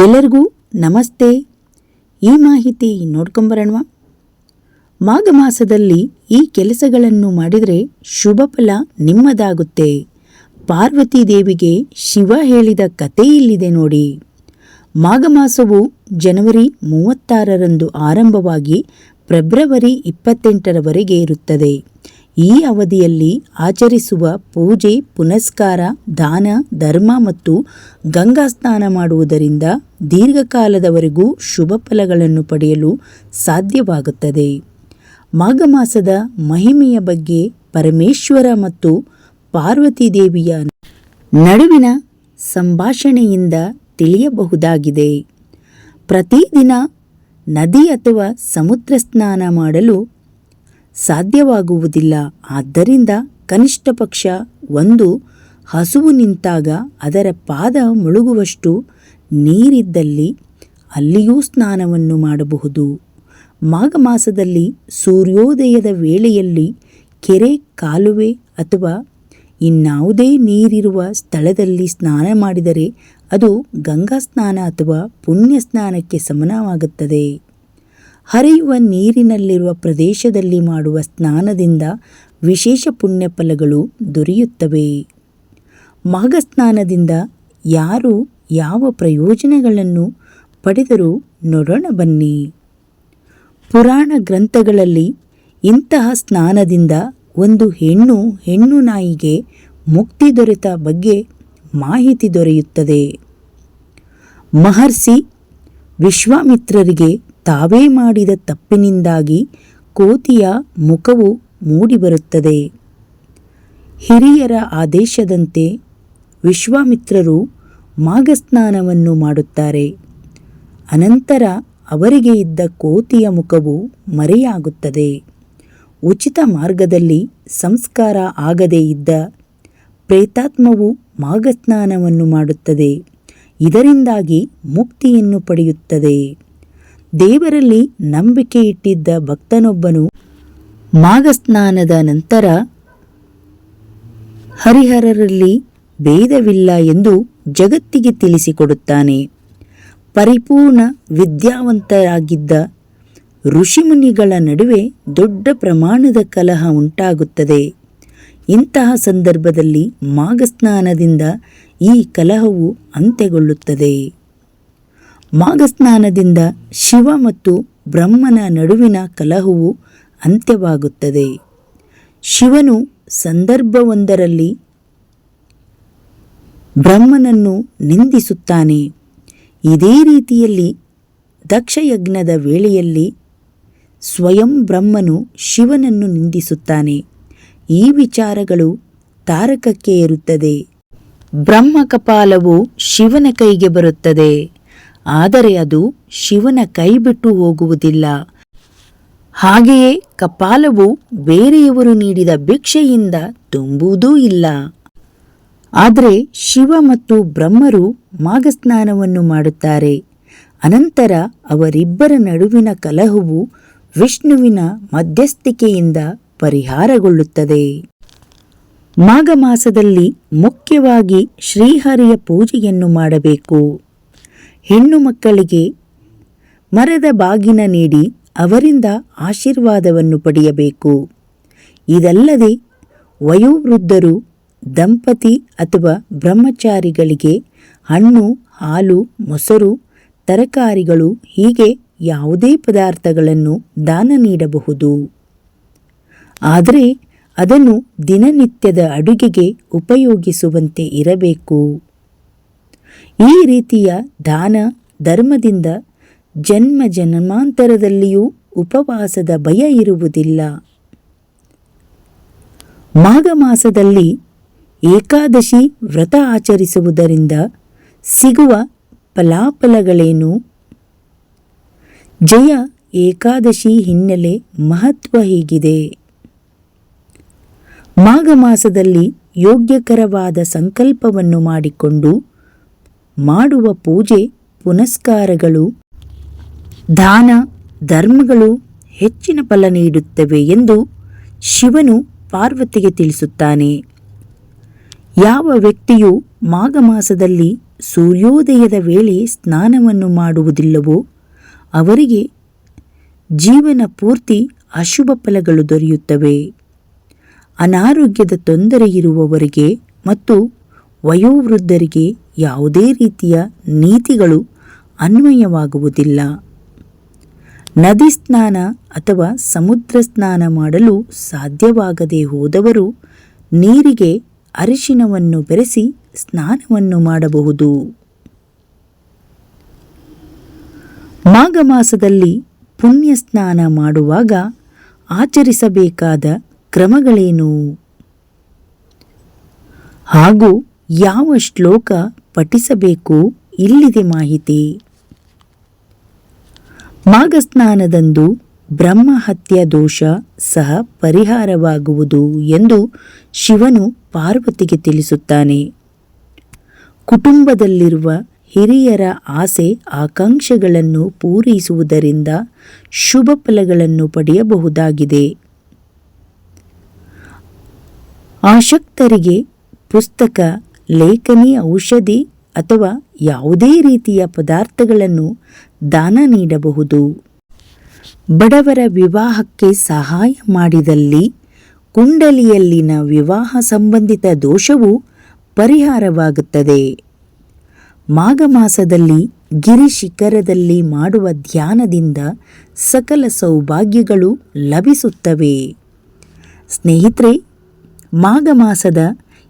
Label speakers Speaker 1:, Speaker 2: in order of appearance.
Speaker 1: ಎಲ್ಲರಿಗೂ ನಮಸ್ತೆ. ಈ ಮಾಹಿತಿ ನೋಡ್ಕೊಂಬರೋಣ ಮಾಘ ಮಾಸದಲ್ಲಿ ಈ ಕೆಲಸಗಳನ್ನು ಮಾಡಿದರೆ ಶುಭ ಫಲ ನಿಮ್ಮದಾಗುತ್ತೆ. ಪಾರ್ವತಿ ದೇವಿಗೆ ಶಿವ ಹೇಳಿದ ಕತೆ ಇಲ್ಲಿದೆ ನೋಡಿ. ಮಾಘ ಮಾಸವು ಜನವರಿ ಮೂವತ್ತಾರರಂದು ಆರಂಭವಾಗಿ ಫೆಬ್ರವರಿ ಇಪ್ಪತ್ತೆಂಟರವರೆಗೆ ಇರುತ್ತದೆ. ಈ ಅವಧಿಯಲ್ಲಿ ಆಚರಿಸುವ ಪೂಜೆ, ಪುನಸ್ಕಾರ, ದಾನ, ಧರ್ಮ ಮತ್ತು ಗಂಗಾ ಸ್ನಾನ ಮಾಡುವುದರಿಂದ ದೀರ್ಘಕಾಲದವರೆಗೂ ಶುಭ ಫಲಗಳನ್ನು ಪಡೆಯಲು ಸಾಧ್ಯವಾಗುತ್ತದೆ. ಮಾಘ ಮಾಸದ ಮಹಿಮೆಯ ಬಗ್ಗೆ ಪರಮೇಶ್ವರ ಮತ್ತು ಪಾರ್ವತಿ ದೇವಿಯ ನಡುವಿನ ಸಂಭಾಷಣೆಯಿಂದ ತಿಳಿಯಬಹುದಾಗಿದೆ. ಪ್ರತಿದಿನ ನದಿ ಅಥವಾ ಸಮುದ್ರ ಸ್ನಾನ ಮಾಡಲು ಸಾಧ್ಯವಾಗುವುದಿಲ್ಲ. ಆದ್ದರಿಂದ ಕನಿಷ್ಠ ಪಕ್ಷ ಒಂದು ಹಸುವು ನಿಂತಾಗ ಅದರ ಪಾದ ಮುಳುಗುವಷ್ಟು ನೀರಿದ್ದಲ್ಲಿ ಅಲ್ಲಿಯೂ ಸ್ನಾನವನ್ನು ಮಾಡಬಹುದು. ಮಾಘ ಮಾಸದಲ್ಲಿ ಸೂರ್ಯೋದಯದ ವೇಳೆಯಲ್ಲಿ ಕೆರೆ, ಕಾಲುವೆ ಅಥವಾ ಇನ್ನಾವುದೇ ನೀರಿರುವ ಸ್ಥಳದಲ್ಲಿ ಸ್ನಾನ ಮಾಡಿದರೆ ಅದು ಗಂಗಾ ಸ್ನಾನ ಅಥವಾ ಪುಣ್ಯ ಸ್ನಾನಕ್ಕೆ ಸಮನವಾಗುತ್ತದೆ. ಹರಿಯುವ ನೀರಿನಲ್ಲಿರುವ ಪ್ರದೇಶದಲ್ಲಿ ಮಾಡುವ ಸ್ನಾನದಿಂದ ವಿಶೇಷ ಪುಣ್ಯ ಫಲಗಳು ದೊರೆಯುತ್ತವೆ. ಮಾಘ ಸ್ನಾನದಿಂದ ಯಾರು ಯಾವ ಪ್ರಯೋಜನಗಳನ್ನು ಪಡೆದರೂ ನೋಡೋಣ ಬನ್ನಿ. ಪುರಾಣ ಗ್ರಂಥಗಳಲ್ಲಿ ಇಂತಹ ಸ್ನಾನದಿಂದ ಒಂದು ಹೆಣ್ಣು ಹೆಣ್ಣು ನಾಯಿಗೆ ಮುಕ್ತಿ ದೊರೆತ ಬಗ್ಗೆ ಮಾಹಿತಿ ದೊರೆಯುತ್ತದೆ. ಮಹರ್ಷಿ ವಿಶ್ವಾಮಿತ್ರರಿಗೆ ತಾವೇ ಮಾಡಿದ ತಪ್ಪಿನಿಂದಾಗಿ ಕೋತಿಯ ಮುಖವು ಮೂಡಿಬರುತ್ತದೆ. ಹಿರಿಯರ ಆದೇಶದಂತೆ ವಿಶ್ವಾಮಿತ್ರರು ಮಾಘಸ್ನಾನವನ್ನು ಮಾಡುತ್ತಾರೆ. ಅನಂತರ ಅವರಿಗೆ ಇದ್ದ ಕೋತಿಯ ಮುಖವು ಮರೆಯಾಗುತ್ತದೆ. ಉಚಿತ ಮಾರ್ಗದಲ್ಲಿ ಸಂಸ್ಕಾರ ಆಗದೇ ಇದ್ದ ಪ್ರೇತಾತ್ಮವು ಮಾಘಸ್ನಾನವನ್ನು ಮಾಡುತ್ತದೆ. ಇದರಿಂದಾಗಿ ಮುಕ್ತಿಯನ್ನು ಪಡೆಯುತ್ತದೆ. ದೇವರಲ್ಲಿ ನಂಬಿಕೆ ಇಟ್ಟಿದ್ದ ಭಕ್ತನೊಬ್ಬನು ಮಾಘಸ್ನಾನದ ನಂತರ ಹರಿಹರರಲ್ಲಿ ಭೇದವಿಲ್ಲ ಎಂದು ಜಗತ್ತಿಗೆ ತಿಳಿಸಿಕೊಡುತ್ತಾನೆ. ಪರಿಪೂರ್ಣ ವಿದ್ಯಾವಂತರಾಗಿದ್ದ ಋಷಿಮುನಿಗಳ ನಡುವೆ ದೊಡ್ಡ ಪ್ರಮಾಣದ ಕಲಹ ಉಂಟಾಗುತ್ತದೆ. ಇಂತಹ ಸಂದರ್ಭದಲ್ಲಿ ಮಾಘಸ್ನಾನದಿಂದ ಈ ಕಲಹವು ಅಂತ್ಯಗೊಳ್ಳುತ್ತದೆ. ಮಾಘಸ್ನಾನದಿಂದ ಶಿವ ಮತ್ತು ಬ್ರಹ್ಮನ ನಡುವಿನ ಕಲಹವು ಅಂತ್ಯವಾಗುತ್ತದೆ. ಶಿವನು ಸಂದರ್ಭವೊಂದರಲ್ಲಿ ಬ್ರಹ್ಮನನ್ನು ನಿಂದಿಸುತ್ತಾನೆ. ಇದೇ ರೀತಿಯಲ್ಲಿ ದಕ್ಷಯಜ್ಞದ ವೇಳೆಯಲ್ಲಿ ಸ್ವಯಂ ಬ್ರಹ್ಮನು ಶಿವನನ್ನು ನಿಂದಿಸುತ್ತಾನೆ. ಈ ವಿಚಾರಗಳು ತಾರಕಕ್ಕೆ ಇರುತ್ತದೆ ಬ್ರಹ್ಮ ಕಪಾಲವು ಶಿವನ ಕೈಗೆ ಬರುತ್ತದೆ. ಆದರೆ ಅದು ಶಿವನ ಕೈ ಬಿಟ್ಟು ಹೋಗುವುದಿಲ್ಲ. ಹಾಗೆಯೇ ಕಪಾಲವು ಬೇರೆಯವರು ನೀಡಿದ ಭಿಕ್ಷೆಯಿಂದ ತುಂಬುವುದೂ ಇಲ್ಲ. ಆದರೆ ಶಿವ ಮತ್ತು ಬ್ರಹ್ಮರು ಮಾಘಸ್ನಾನವನ್ನು ಮಾಡುತ್ತಾರೆ. ಅನಂತರ ಅವರಿಬ್ಬರ ನಡುವಿನ ಕಲಹವು ವಿಷ್ಣುವಿನ ಮಧ್ಯಸ್ಥಿಕೆಯಿಂದ ಪರಿಹಾರಗೊಳ್ಳುತ್ತದೆ. ಮಾಘ ಮಾಸದಲ್ಲಿ ಮುಖ್ಯವಾಗಿ ಶ್ರೀಹರಿಯ ಪೂಜೆಯನ್ನು ಮಾಡಬೇಕು. ಹೆಣ್ಣು ಮಕ್ಕಳಿಗೆ ಮರದ ಬಾಗಿನ ನೀಡಿ ಅವರಿಂದ ಆಶೀರ್ವಾದವನ್ನು ಪಡೆಯಬೇಕು. ಇದಲ್ಲದೆ ವಯೋವೃದ್ಧರು, ದಂಪತಿ ಅಥವಾ ಬ್ರಹ್ಮಚಾರಿಗಳಿಗೆ ಹಣ್ಣು, ಹಾಲು, ಮೊಸರು, ತರಕಾರಿಗಳು ಹೀಗೆ ಯಾವುದೇ ಪದಾರ್ಥಗಳನ್ನು ದಾನ ನೀಡಬಹುದು. ಆದರೆ ಅದನ್ನು ದಿನನಿತ್ಯದ ಅಡುಗೆಗೆ ಉಪಯೋಗಿಸುವಂತೆ ಇರಬೇಕು. ಈ ರೀತಿಯ ದಾನ ಧರ್ಮದಿಂದ ಜನ್ಮ ಜನ್ಮಾಂತರದಲ್ಲಿಯೂ ಉಪವಾಸದ ಭಯ ಇರುವುದಿಲ್ಲ. ಮಾಘ ಮಾಸದಲ್ಲಿ ಏಕಾದಶಿ ವ್ರತ ಆಚರಿಸುವುದರಿಂದ ಸಿಗುವ ಫಲಾಫಲಗಳೇನು? ಜಯ ಏಕಾದಶಿ ಹಿನ್ನೆಲೆ ಮಹತ್ವ ಹೀಗಿದೆ. ಮಾಘ ಮಾಸದಲ್ಲಿ ಯೋಗ್ಯಕರವಾದ ಸಂಕಲ್ಪವನ್ನು ಮಾಡಿಕೊಂಡು ಮಾಡುವ ಪೂಜೆ ಪುನಸ್ಕಾರಗಳು, ದಾನ ಧರ್ಮಗಳು ಹೆಚ್ಚಿನ ಫಲ ನೀಡುತ್ತವೆ ಎಂದು ಶಿವನು ಪಾರ್ವತಿಗೆ ತಿಳಿಸುತ್ತಾನೆ. ಯಾವ ವ್ಯಕ್ತಿಯು ಮಾಘ ಮಾಸದಲ್ಲಿ ಸೂರ್ಯೋದಯದ ವೇಳೆ ಸ್ನಾನವನ್ನು ಮಾಡುವುದಿಲ್ಲವೋ, ಅವರಿಗೆ ಜೀವನ ಪೂರ್ತಿ ಅಶುಭ ಫಲಗಳು ದೊರೆಯುತ್ತವೆ. ಅನಾರೋಗ್ಯದ ತೊಂದರೆ ಇರುವವರಿಗೆ ಮತ್ತು ವಯೋವೃದ್ಧರಿಗೆ ಯಾವುದೇ ರೀತಿಯ ನೀತಿಗಳು ಅನ್ವಯವಾಗುವುದಿಲ್ಲ. ನದಿ ಸ್ನಾನ ಅಥವಾ ಸಮುದ್ರ ಸ್ನಾನ ಮಾಡಲು ಸಾಧ್ಯವಾಗದೆ ಹೋದವರು ನೀರಿಗೆ ಅರಿಶಿನವನ್ನು ಬೆರೆಸಿ ಸ್ನಾನವನ್ನು ಮಾಡಬಹುದು. ಮಾಘ ಮಾಸದಲ್ಲಿ ಪುಣ್ಯ ಸ್ನಾನ ಮಾಡುವಾಗ ಆಚರಿಸಬೇಕಾದ ಕ್ರಮಗಳೇನು? ಹಾಗೂ ಯಾವ ಶ್ಲೋಕ ಪಠಿಸಬೇಕು ಇಲ್ಲಿದೆ ಮಾಹಿತಿ. ಮಾಘಸ್ನಾನದಂದು ಬ್ರಹ್ಮಹತ್ಯ ದೋಷ ಸಹ ಪರಿಹಾರವಾಗುವುದು ಎಂದು ಶಿವನು ಪಾರ್ವತಿಗೆ ತಿಳಿಸುತ್ತಾನೆ. ಕುಟುಂಬದಲ್ಲಿರುವ ಹಿರಿಯರ ಆಸೆ ಆಕಾಂಕ್ಷೆಗಳನ್ನು ಪೂರೈಸುವುದರಿಂದ ಶುಭ ಫಲಗಳನ್ನು ಪಡೆಯಬಹುದಾಗಿದೆ. ಆಸಕ್ತರಿಗೆ ಪುಸ್ತಕ ಲೇಖನಿ, ಔಷಧಿ ಅಥವಾ ಯಾವುದೇ ರೀತಿಯ ಪದಾರ್ಥಗಳನ್ನು ದಾನ ನೀಡಬಹುದು. ಬಡವರ ವಿವಾಹಕ್ಕೆ ಸಹಾಯ ಮಾಡಿದಲ್ಲಿ ಕುಂಡಲಿಯಲ್ಲಿನ ವಿವಾಹ ಸಂಬಂಧಿತ ದೋಷವು ಪರಿಹಾರವಾಗುತ್ತದೆ. ಮಾಘ ಮಾಸದಲ್ಲಿ ಗಿರಿ ಶಿಖರದಲ್ಲಿ ಮಾಡುವ ಧ್ಯಾನದಿಂದ ಸಕಲ ಸೌಭಾಗ್ಯಗಳು ಲಭಿಸುತ್ತವೆ. ಸ್ನೇಹಿತರೆ, ಮಾಘ ಮಾಸದ